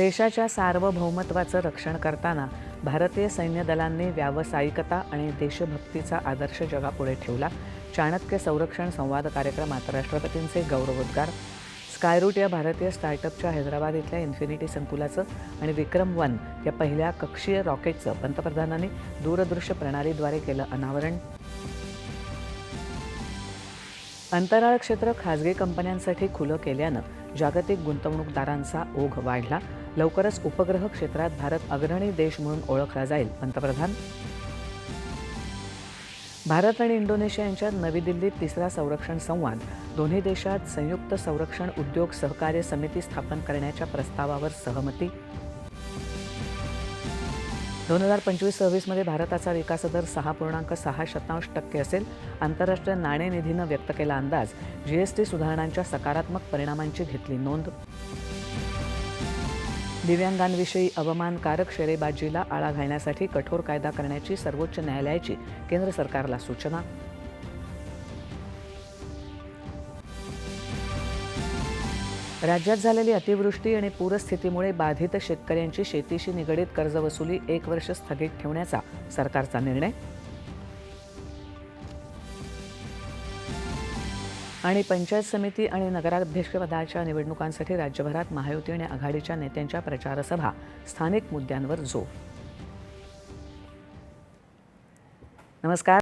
देशाच्या सार्वभौमत्वाचं रक्षण करताना भारतीय सैन्य दलांनी व्यावसायिकता आणि देशभक्तीचा आदर्श जगापुढे ठेवला. चाणक्य संरक्षण संवाद कार्यक्रमात राष्ट्रपतींचे गौरवोद्गार. स्कायरूट या भारतीय स्टार्टअपच्या हैदराबाद इथल्या इन्फिनिटी संकुलाचं आणि विक्रम वन या पहिल्या कक्षीय रॉकेटचं पंतप्रधानांनी दूरदृश्य प्रणालीद्वारे केलं अनावरण. अंतराळ क्षेत्र खाजगी कंपन्यांसाठी खुलं केल्यानं जागतिक गुंतवणूकदारांचा ओघ वाढला. लवकरच उपग्रह क्षेत्रात भारत अग्रणी देश म्हणून ओळखला जाईल पंतप्रधान. भारत आणि इंडोनेशिया यांच्यात नवी दिल्लीत तिसरा संरक्षण संवाद. दोन्ही देशात संयुक्त संरक्षण उद्योग सहकार्य समिती स्थापन करण्याच्या प्रस्तावावर सहमती. दोन हजार पंचवीस सव्वीसमध्ये भारताचा विकासदर सहा पूर्णांक सहा शतांश टक्के असेल आंतरराष्ट्रीय नाणेनिधीनं व्यक्त केला अंदाज. जीएसटी सुधारणांच्या सकारात्मक परिणामांची घेतली नोंद. दिव्यांगांविषयी अवमानकारक शेरेबाजीला आळा घालण्यासाठी कठोर कायदा करण्याची सर्वोच्च न्यायालयाची केंद्र सरकारला सूचना. राज्यात झालेली अतिवृष्टी आणि पूरस्थितीमुळे बाधित शेतकऱ्यांची शेतीशी निगडीत कर्जवसुली एक वर्ष स्थगित ठेवण्याचा सरकारचा निर्णय. आणि पंचायत समिती आणि नगराध्यक्षपदाच्या निवडणुकांसाठी राज्यभरात महायुती आणि आघाडीच्या नेत्यांच्या प्रचारसभा स्थानिक मुद्द्यांवर जोर. नमस्कार.